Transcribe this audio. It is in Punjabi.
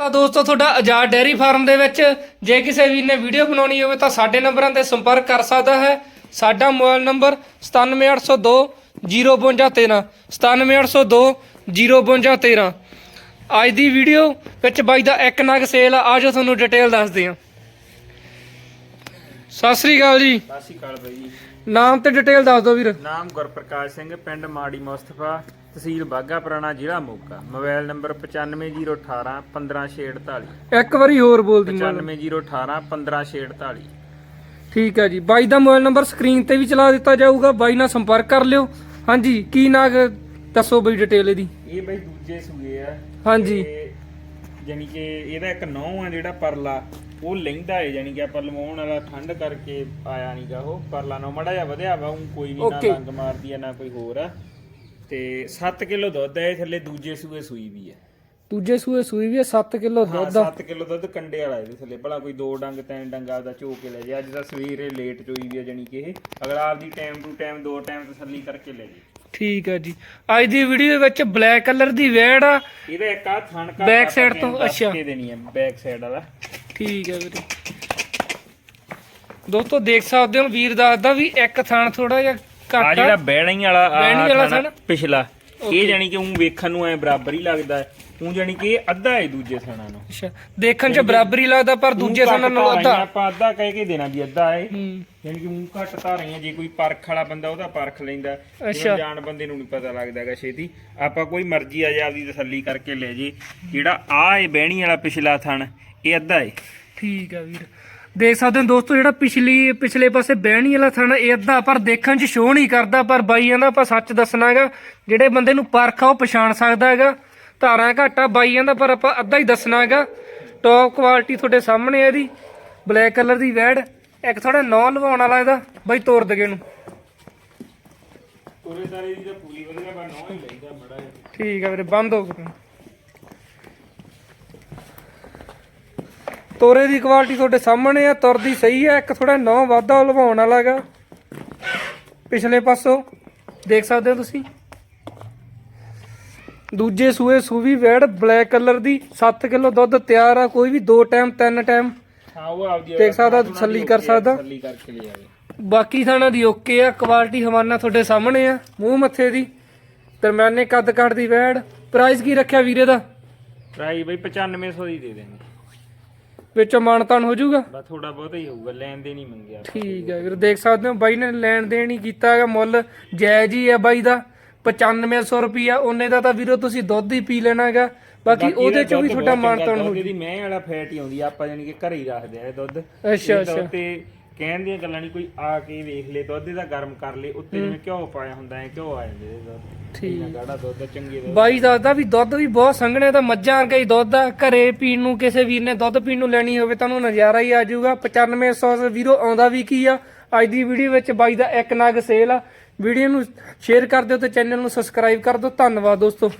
ਤਾਂ ਦੋਸਤੋ, ਤੁਹਾਡਾ ਆਜ਼ਾਦ ਡੈਰੀ ਫਾਰਮ ਦੇ ਵਿੱਚ ਜੇ ਕਿਸੇ ਵੀ ਨੇ ਵੀਡੀਓ ਬਣਾਉਣੀ ਹੋਵੇ ਤਾਂ ਸਾਡੇ ਨੰਬਰਾਂ ਤੇ ਸੰਪਰਕ ਕਰ ਸਕਦਾ ਹੈ। ਸਾਡਾ ਮੋਬਾਈਲ ਨੰਬਰ 97802 05213 97802 05213 ਅੱਜ ਦੀ ਵੀਡੀਓ ਵਿੱਚ ਬਾਈ ਦਾ ਇੱਕ ਨਗ ਸੇਲ ਆ। ਆਜੋ ਤੁਹਾਨੂੰ ਡਿਟੇਲ ਦੱਸਦੇ ਹਾਂ। ਸਤਿ ਸ੍ਰੀ ਅਕਾਲ ਜੀ। ਸਤਿ ਸ਼੍ਰੀ ਅਕਾਲ ਬਾਈ ਜੀ। ਨਾਮ ਤੇ ਡਿਟੇਲ ਦੱਸ ਦਿਓ ਵੀਰ। ਨਾਮ ਗੁਰਪ੍ਰਕਾਸ਼ ਸਿੰਘ ਪਿੰਡ ਮਾੜੀ ਮੁਸਤਫਾ ਤਹਿਸੀਲ ਬਾਗਾ ਪੁਰਾਣਾ ਜ਼ਿਲ੍ਹਾ ਮੋਗਾ। ਮੋਬਾਈਲ ਨੰਬਰ 950181 15648 ਇੱਕ ਵਾਰੀ ਹੋਰ ਬੋਲ 950181 15648 ਠੀਕ ਹੈ ਜੀ। ਬਾਈ ਦਾ ਮੋਬਾਈਲ ਨੰਬਰ ਸਕਰੀਨ ਤੇ ਵੀ ਚਲਾ ਦਿੱਤਾ ਜਾਊਗਾ। ਬਾਈ ਨਾਲ ਸੰਪਰਕ ਕਰ ਲਿਓ। ਹਾਂਜੀ ਕੀ ਨਾਗ ਦੱਸੋ ਬਈ ਡਿਟੇਲ ਇਹਦੀ। ਇਹ ਬਾਈ ਦੂਜੇ ਸੂਏ ਆ। ਹਾਂਜੀ। ਤੇ ਜਾਨੀ ਕਿ ਇਹਦਾ ਇੱਕ ਨੌ ਆ ਜਿਹੜਾ ਪਰਲਾ। ਉਹ ਲੈਂਦਾ ਹੈ ਜਾਨੀ ਕਿ ਆਪਾਂ ਲਵਾਉਣ ਵਾਲਾ ਠੰਡ ਕਰਕੇ ਆਇਆ ਨਹੀਂਗਾ ਉਹ ਪਰਲਾ ਨੌ ਮੜਾ ਜਿਹਾ ਵਧਿਆ ਵਾ ਊਂ ਕੋਈ ਨਹੀਂ ਨਾ Okay. ਰੰਗ ਮਾਰਦੀ ਆ ਨਾ ਕੋਈ ਹੋਰ ਆ। ਤੇ 7 ਕਿਲੋ ਦੁੱਧ ਹੈ ਇਹ ਥੱਲੇ ਦੂਜੇ ਸੂਏ ਸੂਈ ਵੀ ਹੈ ਦੂਜੇ ਸੂਏ ਸੂਈ ਵੀ 7 ਕਿਲੋ ਹਾਂ ਦੁੱਧ ਆ। 7 ਕਿਲੋ ਦੁੱਧ ਕੰਡੇ ਵਾਲਾ ਇਹਦੇ ਥੱਲੇ ਭਲਾ ਕੋਈ ਦੋ ਡੰਗ ਤਿੰਨ ਡੰਗ ਆਪਦਾ ਚੋ ਕੇ ਲੈ ਜੇ ਅੱਜ ਦਾ ਸਵੇਰੇ ਲੇਟ ਚੋਈ ਵੀ ਆ ਜਾਨੀ ਕਿ ਇਹ। ਅਗਰ ਆਪਦੀ ਟਾਈਮ ਟੂ ਟਾਈਮ ਦੋ ਟਾਈਮ ਤਸੱਲੀ ਕਰਕੇ ਲੈ ਜੇ। ਠੀਕ ਹੈ ਜੀ। ਅੱਜ ਦੀ ਵੀਡੀਓ ਵਿੱਚ ਬਲੈਕ ਕਲਰ ਦੀ ਵੈੜ ਆ। ਇਹਦਾ ਇੱਕ ਆ ਥਣ ਕਾ Back side ਤੋਂ, ਅੱਛਾ। ਦੇਣੀ ਹੈ ਬੈਕ ਸਾਈਡ ਵਾਲਾ। ਠੀਕ ਹੈ ਵੀਰੇ। ਦੋਸਤੋ ਦੇਖ ਸਕਦੇ ਹੋ ਵੀਰ ਦੱਸਦਾ ਵੀ ਇੱਕ ਥਣ ਥੋੜਾ ਜਿਹਾ ਆ ਘੱਟ ਜਿਹੜਾ ਆ ਬਹਿਣੀ ਵਾਲਾ ਆਹ ਬਹਿਣੀ ਵਾਲਾ ਥਣ ਥਣ? ਪਿਛਲਾ ਇਹ ਜਾਨੀ ਕਿ ਉਹ ਵੇਖਣ ਨੂੰ ਐ ਬਰਾਬਰ ਹੀ ਲੱਗਦਾ ਹੈ। ਉਹ ਜਾਨੀ ਕਿ ਇਹ ਅੱਧਾ ਹੈ ਦੂਜੇ ਥਣਾਂ ਨੂੰ। ਅੱਛਾ ਦੇਖਣ 'ਚ ਬਰਾਬਰੀ ਲੱਗਦਾ ਪਰ ਦੂਜੇ ਨਾਲੋਂ ਧਾਰਾਂ ਅੱਧਾ। ਹੀ ਆਪਾਂ ਅੱਧਾ ਕਹਿ ਕੇ ਦੇਣਾ ਵੀ ਅੱਧਾ ਹੈ। ਹੂੰ। ਯਾਨੀ ਕਿ ਮੂੰਹ ਘੱਟ ਧਾਰੀਆਂ ਜੇ ਕੋਈ ਪਰਖ ਵਾਲਾ ਬੰਦਾ ਉਹਦਾ ਪਰਖ ਲੈਂਦਾ। ਅੱਛਾ। ਜਾਣ ਬੰਦੇ ਨੂੰ ਨਹੀਂ ਪਤਾ ਲੱਗਦਾਗਾ ਛੇਤੀ। ਆਪਾਂ ਕੋਈ ਮਰਜ਼ੀ ਆ ਜਾ ਆਪਦੀ ਤਸੱਲੀ ਕਰਕੇ ਲੈ ਜੇ। ਜਿਹੜਾ ਆ ਇਹ ਬਹਿਣੀ ਵਾਲਾ ਪਿਛਲਾ ਥਣ ਇਹ ਅੱਧਾ ਏ ਠੀਕ ਆ ਵੀਰ। ਦੇਖ ਸਕਦੇ ਹੋ ਦੋਸਤੋ ਜਿਹੜਾ ਪਿਛਲੀ ਪਿਛਲੇ ਪਾਸੇ ਬਹਿਣੀ ਵਾਲਾ ਥਣ ਇਹ ਅੱਧਾ। ਪਰ ਦੇਖਣ 'ਚ ਸ਼ੋਅ ਨਹੀਂ ਕਰਦਾ ਪਰ ਬਾਈ ਕਹਿੰਦਾ ਆਪਾਂ ਸੱਚ ਦੱਸਣਾ ਹੈਗਾ ਜਿਹੜੇ ਬੰਦੇ ਨੂੰ ਪਰਖ ਆ ਉਹ ਪਛਾਣ ਸਕਦਾ ਹੈਗਾ। ਧਾਰਾਂ ਘਾਟਾ ਬਾਈ ਕਹਿੰਦਾ ਪਰ ਆਪਾਂ ਅੱਧਾ ਹੀ ਦੱਸਣਾ ਹੈਗਾ ਟੌਪ ਕੁਆਲਿਟੀ ਤੁਹਾਡੇ ਸਾਹਮਣੇ ਹੈ ਇਹਦੀ ਬਲੈਕ ਕਲਰ ਦੀ ਵੈੜ। ਇੱਕ ਥੋੜਾ ਨੌ ਲਵਾਉਣ ਵਾਲਾ ਇਹਦਾ ਬਾਈ ਤੋਰ ਦਗੇ ਨੂੰ ਉਰੇ ਤਾਰੇ ਦੀ ਤਾਂ ਪੂਰੀ ਵਧੀਆ ਬਾ ਨੌ ਹੀ ਲਈਦਾ ਮੜਾ ਠੀਕ ਆ ਵੀਰੇ ਬੰਦ ਹੋ ਗਿਆ ਤੋਰੇ ਦੀ ਕੁਆਲਿਟੀ ਤੁਹਾਡੇ ਸਾਹਮਣੇ ਆ ਤੁਰਦੀ ਸਹੀ ਆ ਇੱਕ ਥੋੜਾ ਨੌ ਵਾਧਾ ਲਵਾਉਣ ਵਾਲਾ ਹੈਗਾ। ਪਿਛਲੇ ਪਾਸੋਂ ਦੇਖ ਸਕਦੇ ਹੋ ਤੁਸੀਂ। ਦੂਜੇ ਸੂਏ ਸੂਵੀ ਵੈੜ ਬਲੈਕ ਕਲਰ ਦੀ 7 ਕਿਲੋ ਦੁੱਧ ਤਿਆਰ ਆ ਕੋਈ ਵੀ ਦੋ ਟਾਈਮ ਤਿੰਨ ਟਾਈਮ। ਹਾਂ ਉਹ ਆਪਦੀ ਦੇਖ ਸਕਦਾ, ਤਸੱਲੀ ਕਰ ਸਕਦਾ। ਤਸੱਲੀ ਕਰਕੇ ਲੈ ਆਵੇ ਬਾਕੀ ਥਾਣਾ ਦੀ ਓਕੇ ਆ ਕੁਆਲਿਟੀ ਹਵਾਨਾ ਤੁਹਾਡੇ ਸਾਹਮਣੇ ਆ ਮੂੰਹ ਮੱਥੇ ਦੀ। ਦਰਮਿਆਨੇ ਕੱਦ ਕੱਟ ਦੀ ਵੈੜ ਪ੍ਰਾਈਸ ਕੀ ਰੱਖਿਆ ਵੀਰੇ ਦਾ? ਪ੍ਰਾਈ ਬਈ 9500 ਦੀ ਦੇ ਦੇਣਗੇ ਵਿੱਚੋਂ ਮਾਨਤਾਨ ਹੋ ਜਾਊਗਾ? ਬਸ ਥੋੜਾ ਬਹੁਤਾ ਹੀ ਹੋਊਗਾ ਲੈਣ ਦੇ ਨਹੀਂ ਮੰਗਿਆ। ਠੀਕ ਹੈ ਵੀਰ ਦੇਖ ਸਕਦੇ ਹੋ ਬਾਈ ਨੇ ਲੈਣ ਦੇਣ ਹੀ ਕੀਤਾ ਹੈਗਾ ਮੁੱਲ ਜਾਇਜ਼ ਹੀ ਹੈ ਬਾਈ ਦਾ। 9500 ਰੁਪਿਆ ਉਹਨੇ ਦਾ ਤਾਂ ਵੀਰੋ ਤੁਸੀਂ ਦੁੱਧ ਹੀ ਪੀ ਲੈਣਾ ਹੈਗਾ ਬਾਕੀ ਉਹਦੇ ਚੋਂ ਵੀ ਤੁਹਾਡਾ ਮਾਨਤਾਨ ਹੋ ਇਹਦੀ ਮੈਂ ਵਾਲਾ ਫੈਟ ਹੀ ਆਉਂਦੀ ਆਪਾਂ ਜਾਨੀ ਕਿ ਘਰੇ ਹੀ ਰੱਖਦੇ ਆ ਇਹ ਦੁੱਧ। ਅੱਛਾ ਅੱਛਾ। ਤੇ ਕਹਿਣ ਦੀਆਂ ਗੱਲਾਂ ਨਹੀਂ ਕੋਈ ਆ ਕੇ ਵੇਖ ਲੇ ਦੁੱਧ ਇਹਦਾ ਗਰਮ ਕਰ ਲੇ ਉੱਤੇ ਜਿਵੇਂ ਘਿਓ ਪਾਇਆ ਹੁੰਦਾ ਹੈ ਘਿਓ ਆ ਜਾਂਦੇ ਦੁੱਧ। ਠੀਕ। ਗਾੜਾ ਦੁੱਧ ਚੰਗੇ ਦੁੱਧ। ਬਾਈ ਦੱਸਦਾ ਵੀ ਦੁੱਧ ਵੀ ਬਹੁਤ ਸੰਘਣੇ ਤਾਂ ਮੱਝਾਂ ਵਰਗਾ ਹੀ ਦੁੱਧ ਆ। ਘਰੇ ਪੀਣ ਨੂੰ ਕਿਸੇ ਵੀਰ ਨੇ ਦੁੱਧ ਪੀਣ ਨੂੰ ਲੈਣੀ ਹੋਵੇ ਤਾਂ ਉਹਨੂੰ ਨਜ਼ਾਰਾ ਹੀ ਆ ਜਾਊਗਾ। 9500 ਵੀਰੋ ਆਉਂਦਾ ਵੀ ਕੀ ਆ? ਅੱਜ ਦੀ ਵੀਡੀਓ ਵਿੱਚ ਬਾਈ ਦਾ ਇੱਕ ਨਗ ਸੇਲ ਆ। ਵੀਡੀਓ ਨੂੰ ਸ਼ੇਅਰ ਕਰ ਦਿਓ ਤੇ ਚੈਨਲ ਨੂੰ ਸਬਸਕ੍ਰਾਈਬ ਕਰ ਦਿਓ। ਧੰਨਵਾਦ ਦੋਸਤੋ।